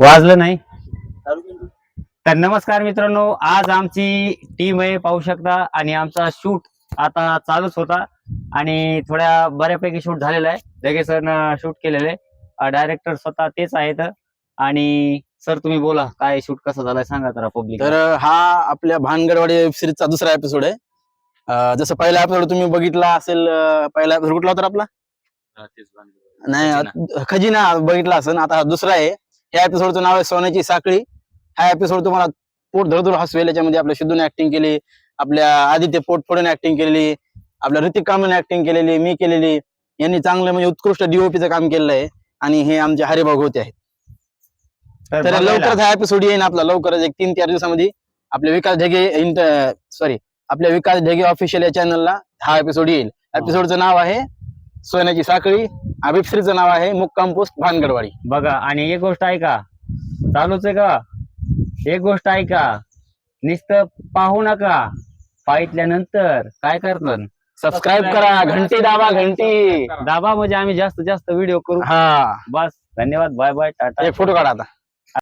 वाजलं नाही. तर नमस्कार मित्रांनो आज आमची टीम आहे पाहू शकता आणि आमचा शूट आता चालूच होता आणि थोड्या बऱ्यापैकी शूट झालेला आहे. जगे सर शूट केलेलं आहे. डायरेक्टर स्वतः तेच आहेत. आणि सर तुम्ही बोला काय शूट कसं झालंय सांगा जरा पब्लिक तर हा आपल्या भानगडवाडी वेब सिरीजचा दुसरा एपिसोड आहे. जसं पहिला एपिसोड तुम्ही बघितला असेल पहिला एपिसोड कुठला होता आपला? नाही खजिना बघितला असेल आता हा दुसरा आहे. या एपिसोडचं नाव आहे सोन्याची साखळी. हा एपिसोड तुम्हाला पोट धडधड हसवेल. याच्यामध्ये आपल्या सिद्धूने ऍक्टिंग केली आपल्या आदित्य पोटफोडून ऍक्टिंग केलेली आपल्या ऋतिक कामने ऍक्टिंग केलेली मी केलेली. यांनी चांगलं म्हणजे उत्कृष्ट डीओपीचं काम केलेलं आहे आणि हे आमचे हरिभाऊ होते आहेत. तर लवकरच हा एपिसोड येईन आपला. लवकरच एक तीन चार दिवसामध्ये आपल्या विकास ढेगे सॉरी आपल्या विकास ढेगे ऑफिशियल या चॅनलला हा एपिसोड येईल. एपिसोडचं नाव आहे सोन्याची साखळी. अभिप्सरीचं नाव आहे मुक्काम पोस्ट भानगडवाडी. बघा आणि एक गोष्ट ऐका. चालूच आहे का? एक गोष्ट ऐका. नुसतं पाहू नका. पाहिल्यानंतर काय करतात सबस्क्राईब करा घंटी दाबा घंटी. दाबा म्हणजे आम्ही जास्त जास्त व्हिडिओ करू. हा. बस. धन्यवाद. Bye bye tata. एक फोटो काढा आता.